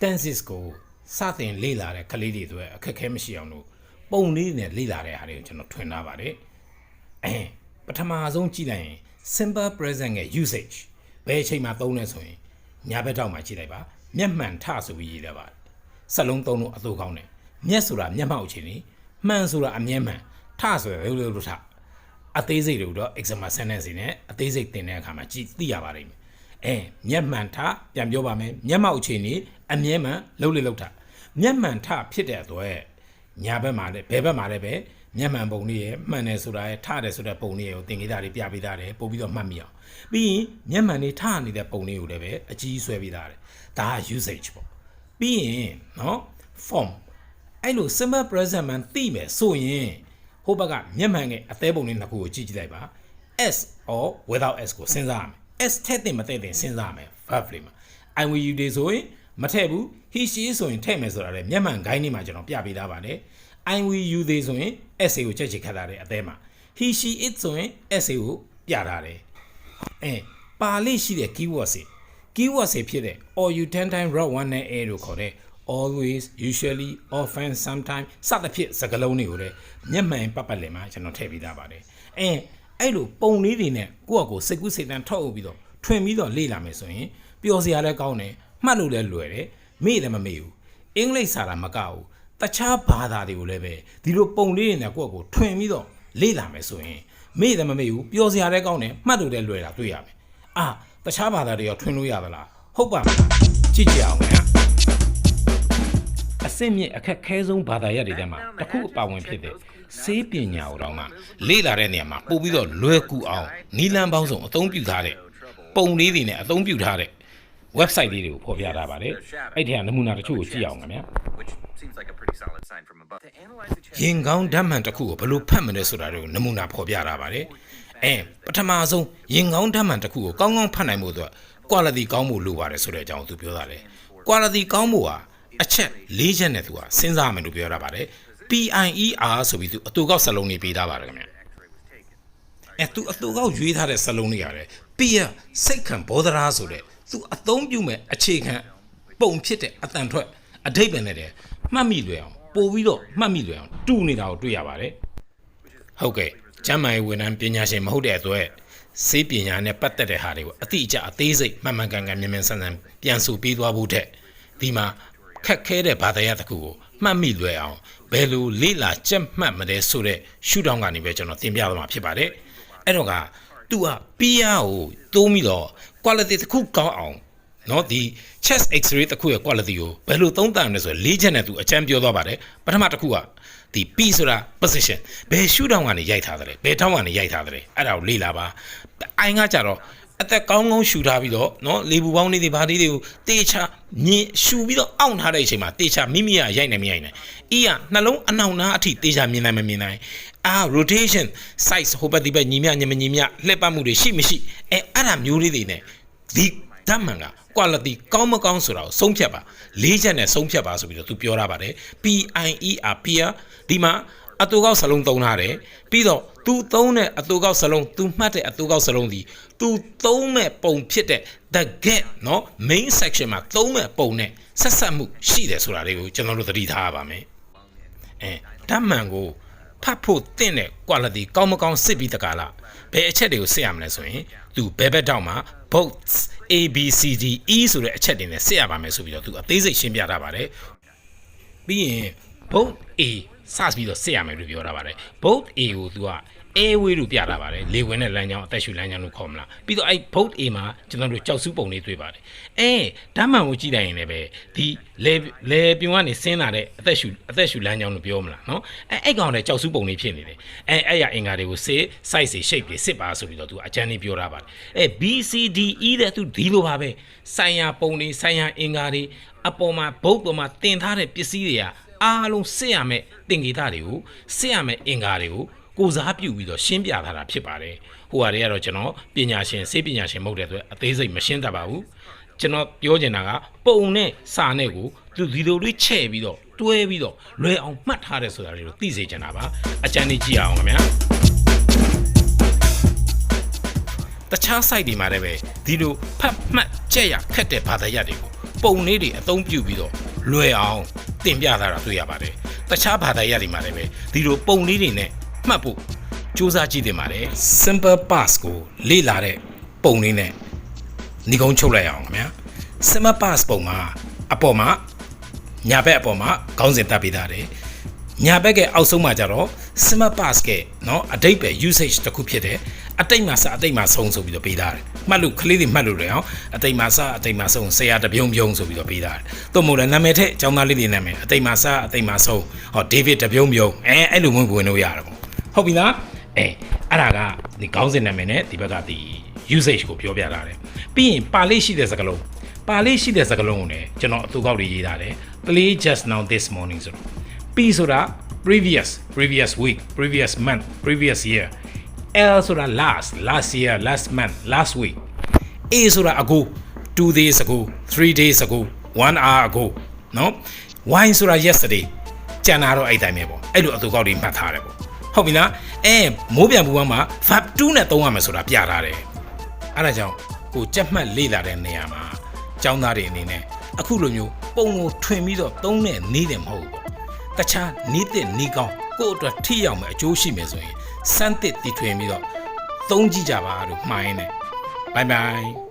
tenses ကိုစတင်လေ့လာတဲ့ကလေးတွေအတွက်အခက်အခဲမရှိအောင်လို့ပုံလေးနဲ့လေ့လာတဲ့အားတွေကိုကျွန်တော်ထွင်ထားပါတယ်အဲပထမဆုံးကြည့်လိုက်ရင် simple present ရဲ့ usage ဘယ်အချိန်မှာသုံးလဲဆိုရင်ညာဘက်ထောက်မှာကြည့်လိုက်ပါမျက်မှန်ထဆိုပြီးရေးထားပါတယ်စက်လုံးသုံးလို့အတူကောင်းတယ်မျက်ဆိုတာမျက်မှောက်အခြေအနေမှန်ဆိုတာအမျက်မှန်ထဆိုရင်လို့လို့ထအသေးစိတ်တွေတော့ example sentence တွေနဲ့အသေးစိတ်သင်တဲ့အခါမှာကြည့်သိရပါလိမ့်မယ်အဲမျက်မှန်ထပြန်ပြောပါမယ်မျက်မှောက်အခြေအနေ အမျက်မှန်လှုပ်လေလှုပ်ထမျက်မှန်ထဖြစ်တဲ့အတွက်ညာဘက်မှာလည်းဘယ်ဘက်မှာလည်းပဲမျက်မှန်ပုံလေးရယ်မှန်တယ်ဆိုတာရယ်ထတယ်ဆိုတဲ့ပုံလေးရယ်ကိုသင်ပေးတာတွေပြပေးတာတယ်ပို့ပြီးတော့မှတ်မိအောင်ပြီးရင်မျက်မှန်လေးထနေတဲ့ပုံလေးကိုလည်းပဲအကြီးဆွဲပေးတာတယ်ဒါက usage ပေါ့ပြီးရင်เนาะ form အဲ့လို simple present မှန်သိမယ်ဆိုရင်ဟိုဘက်ကမျက်မှန်ရဲ့အသေးပုံလေးနှစ်ခုကိုကြည့်ကြည့်လိုက်ပါ s or without s ကိုစဉ်းစားရမယ် s ထည့်တင်မထည့်တင်စဉ်းစားရမယ် verb လေးမှာ i will you တွေဆိုရင် မထည့်ဘူး he she ဆိုရင်ထည့်မယ်ဆိုတာလေမျက်မှန်ဂိုင်းလေးမှာကျွန်တော်ပြပေးထားပါတယ် i will you တွေဆိုရင် s ကိုချက်ချစ်ခတ်တာတယ်အသေးမှာ he she it ဆိုရင် s ကိုပြထားတယ်အဲပါလိရှိတဲ့ keyword တွေ keyword တွေဖြစ်တဲ့ or you 10 time rock one နဲ့ a လို့ခေါ်တဲ့ always usually often sometime စသဖြင့်စကားလုံးတွေကိုလည်းမျက်မှန်ပတ်ပတ်လည်မှာကျွန်တော်ထည့်ပေးထားပါတယ်အဲအဲ့လိုပုံလေးတွေနဲ့ကိုယ့်အကိုစိတ်ကူးစိတ်တန်းထောက်အုပ်ပြီးတော့ထွင်ပြီးတော့လေ့လာမယ်ဆိုရင်ပျော်စရာလည်းကောင်းတယ် မှတ်လို့လည်းလွယ်တယ်မေ့လည်းမမေ့ဘူးအင်္ဂလိပ်စာတာမကဘူးတခြားဘာသာတွေကိုလည်းပဲဒီလိုပုံလေးတွေနဲ့ကိုယ့်အကိုထွင်ပြီးတော့လေ့လာမယ်ဆိုရင်မေ့လည်းမမေ့ဘူးပျော်စရာလည်းကောင်းတယ်မှတ်လို့လည်းလွယ်တာတွေ့ရမယ်အာတခြားဘာသာတွေရောထွင်လို့ရသလားဟုတ်ပါမလားကြည့်ကြအောင်ခင်ဗျာအစစ်မြင့်အခက်ခဲဆုံးဘာသာရပ်တွေထဲမှာတစ်ခုအပါဝင်ဖြစ်တဲ့စေးပညာကိုတော့မှလေ့လာတဲ့နေရာမှာပို့ပြီးတော့လွယ်ကူအောင်နီလန်းပေါင်းစုံအသုံးပြုထားတဲ့ပုံလေးတွေနဲ့အသုံးပြုထားတဲ့ website လေးတွေကိုဖော်ပြထားပါတယ်အဲ့ဒီကနမူနာတချို့ကိုကြည့်အောင်ခင်ဗျာ which seems like a pretty solid sign from above. To analyze the chest ရင်ကောင်းဓာတ်မှန်တစ်ခုကိုဘယ်လိုဖတ်မလဲဆိုတာတွေကိုနမူနာဖော်ပြထားပါတယ်အဲပထမဆုံးရင်ကောင်းဓာတ်မှန်တစ်ခုကိုကောင်းကောင်းဖတ်နိုင်ဖို့အတွက် quality ကောင်းဖို့လိုပါတယ်ဆိုတဲ့အကြောင်းသူပြောတာလေ quality ကောင်းဖို့ဟာအချက်၄ချက်နဲ့သူကစဉ်းစားမယ်လို့ပြောတာပါတယ် PIER ဆိုပြီးသူအတူကောက်စလုံးလေးပေးထားပါတယ်ခင်ဗျအဲသူအတူကောက်ရွေးထားတဲ့စလုံးလေးရတယ်ပြီးရစိတ်ခံဘောဒရာဆိုတဲ့ သူအသုံးပြုမဲ့အခြေခံပုံဖြစ်တဲ့အတန်ထွက်အဓိပ္ပာယ်နဲ့တည်းမှတ်မိလွယ်အောင်ပို့ပြီးတော့မှတ်မိလွယ်အောင်တူနေတာကိုတွေ့ရပါတယ်ဟုတ်ကဲ့ကျမ်းမာရေးဝန်ထမ်းပညာရှင်မဟုတ်တဲ့အတွက်စေးပညာနဲ့ပတ်သက်တဲ့ဟာတွေကိုအတိအကျအသေးစိတ်မှန်မှန်ကန်ကန်မြန်မြန်ဆန်ဆန်ပြန်ဆိုပေးသွားဖို့တဲ့ဒီမှာခက်ခဲတဲ့ဘာသာရပ်တစ်ခုကိုမှတ်မိလွယ်အောင်ဘယ်လိုလေ့လာကြက်မှတ်မလဲဆိုတဲ့ရှုထောင့်ကနေပဲကျွန်တော်သင်ပြသွားမှာဖြစ်ပါတယ်အဲ့တော့က तू က PR ကိုတိုးပြီးတော့ quality တစ်ခုကောင်းအောင်နော်ဒီ chest x-ray တစ်ခုရဲ့ quality ကိုဘယ်လိုသုံးသပ်မလဲဆိုတော့၄ချက်နဲ့သူအကြံပြောသွားပါတယ်ပထမတစ်ခုကဒီ P ဆိုတာ position ဘယ် shoot down ကနေရိုက်ထားတယ်ဘယ်ထောင်းကနေရိုက်ထားတယ်အဲ့ဒါကိုလေ့လာပါအိုင်းကကြတော့အသက်ကောင်းကောင်းရှူထားပြီးတော့နော်လေပူပေါင်းလေးတွေဗားလေးတွေကိုတေချာညင်ရှူပြီးတော့အောင့်ထားတဲ့အချိန်မှာတေချာမိမိရရိုက်နိုင်မရိုက်နိုင်။အီးကနှလုံးအနောင်နာအထိတေချာမြင်နိုင်မမြင်နိုင် အာ rotation size ဟိုဘက်ဒီဘက်ညီမြညီမညီမြလှည့်ပတ်မှုတွေရှိမရှိအဲအဲ့ဒါမျိုးလေးတွေ ਨੇ ဒီဓာတ်မှန်က quality ကောင်းမကောင်းဆိုတာကိုဆုံးဖြတ်ပါလေးချက်နဲ့ဆုံးဖြတ်ပါဆိုပြီးတော့သူပြောထားပါတယ် PIER peer ဒီမှာအတူကောက်စလုံးသုံးထားတယ်ပြီးတော့ तू သုံးတဲ့အတူကောက်စလုံး तू မှတ်တဲ့အတူကောက်စလုံးဒီ तू သုံးမဲ့ပုံဖြစ်တဲ့ the get เนาะ main section မှာသုံးမဲ့ပုံနဲ့ဆက်ဆက်မှုရှိတယ်ဆိုတာလေးကိုကျွန်တော်တို့သတိထားရပါမယ်အဲဓာတ်မှန်ကို ဖတ်ဖို့တင့်တဲ့ quality ကောင်းမကောင်းစစ်ပြီးတကားလားဘယ်အချက်တွေကိုစစ်ရမလဲဆိုရင်သူဘယ်ဘက်တောက်မှာ both A B C D E ဆိုတဲ့အချက်တွေနဲ့စစ်ရပါမယ်ဆိုပြီးတော့သူအသေးစိတ်ရှင်းပြထားပါတယ်ပြီးရင် both A စပြီးတော့စစ်ရမယ်လို့ပြောတာပါတယ် both A ကိုသူက airway လို့ပြတာပါတယ်လေဝင်တဲ့လမ်းကြောင်းအသက်ရှူလမ်းကြောင်းလို့ခေါ်မလားပြီးတော့အဲ့ boat A မှာကျွန်တော်တို့ကြောက်စုပုံလေးတွေ့ပါတယ်အဲဓာတ်မှန်ကိုကြည့်လိုက်ရင်လည်းပဲဒီလေလေပြုံကနေဆင်းလာတဲ့အသက်ရှူအသက်ရှူလမ်းကြောင်းလို့ပြောမလားနော်အဲအဲ့ကောင်လည်းကြောက်စုပုံလေးဖြစ်နေတယ်အဲအဲ့ရအင်္ဂါတွေကိုစစ် size တွေ shape တွေစစ်ပါဆိုပြီးတော့သူအကျန်းလေးပြောတာပါတယ်အဲ B C D E တဲ့သူဒီလိုပါပဲဆိုင်ရာပုံတွေဆိုင်ရာအင်္ဂါတွေအပေါ်မှာဘုတ်ပေါ်မှာတင်ထားတဲ့ပစ္စည်းတွေကအားလုံးစစ်ရမယ်တင်ကေတာတွေကိုစစ်ရမယ်အင်္ဂါတွေကို ကိုစားပြုပြီးတော့ရှင်းပြထားတာဖြစ်ပါတယ်ဟိုဟာတွေကတော့ကျွန်တော်ပညာရှင်စေပညာရှင်မဟုတ်တဲ့အတွက်အသေးစိတ်မရှင်းတတ်ပါဘူးကျွန်တော်ပြောချင်တာကပုံနဲ့စာနဲ့ကိုသူဒီလိုလေးချဲ့ပြီးတော့တွဲပြီးတော့လွယ်အောင်မှတ်ထားတယ်ဆိုတာလေးကိုသိစေချင်တာပါအကြံလေးကြည့်အောင်ခင်ဗျာတခြား site တွေမှာလည်းပဲဒီလိုဖတ်မှတ်ကြက်ရခက်တဲ့ဘာသာရပ်တွေကိုပုံလေးတွေအသုံးပြုပြီးတော့လွယ်အောင်တင်ပြထားတာတွေ့ရပါတယ်တခြားဘာသာရပ်တွေမှာလည်းပဲဒီလိုပုံလေးတွေနဲ့ မှတ်ဖို့စူးစမ်းကြည့်တင်ပါတယ် simple past ကိုလေ့လာတဲ့ပုံလေးနဲ့ညီကုန်းချုပ်လိုက်အောင်ခင်ဗျာ simple past ပုံမှာအပေါ်မှာညာဘက်အပေါ်မှာခေါင်းစဉ်တပ်ပေးထားတယ်ညာဘက်ကအောက်ဆုံးမှာကျတော့ simple past ကเนาะအတိတ်ပဲ usage တစ်ခုဖြစ်တယ်အတိတ်မှာစအတိတ်မှာဆုံးဆိုပြီးတော့ပေးထားတယ်မှတ်လို့ကလေးတွေမှတ်လို့ရအောင်အတိတ်မှာစအတိတ်မှာဆုံးဆရာတပြုံပြုံဆိုပြီးတော့ပေးထားတယ်သို့မဟုတ်လည်းနာမည်ထက်အကြောင်းသားလေးတွေနာမည်အတိတ်မှာစအတိတ်မှာဆုံးဟော David တပြုံပြုံအဲအဲ့လိုဝင်ဝင်လို့ရတယ်ပေါ့ ဟုတ်ပြီလားအဲအဲ့ဒါကဒီခေါင်းစဉ်နာမည်နဲ့ဒီဘက်ကဒီ usage ကိုပြောပြထားတယ်ပြီးရင်ပါလေးရှိတဲ့စကားလုံးပါလေးရှိတဲ့စကားလုံးကိုလည်းကျွန်တော်အတူကောက်တွေရေးထားတယ် play just now this morning ဆိုတော့ P ဆိုတာ previous previous week previous month previous year L ဆိုတာ last last year last month last week A ဆိုတာ ago 2 days ago 3 days ago 1 hour ago နော် Y ဆိုတာ yesterday ကျန်တာတော့အဲ့တိုင်းပဲပေါ့အဲ့လိုအတူကောက်တွေမှတ်ထားတယ်ပေါ့ ဟုတ်ပြီလားအဲမိုးပြန်ပူပန်းမှာ verb 2နဲ့သုံးရမယ်ဆိုတာပြထားတယ်အဲ့ဒါကြောင့်ကိုကြက်မှတ်လေ့လာတဲ့နေရာမှာចောင်းသားတွေအနေနဲ့အခုလိုမျိုးပုံကိုထွင်ပြီးတော့သုံးတဲ့နေတယ်မဟုတ်ဘူးပေါ့တခြားနီးတဲ့နီးကောင်းကိုယ့်အတွက်ထိရောက်မယ်အကျိုးရှိမယ်ဆိုရင်စမ်းသစ်တီထွင်ပြီးတော့သုံးကြည့်ကြပါလို့မှားရင်းနဲ့ဘိုင်ဘိုင်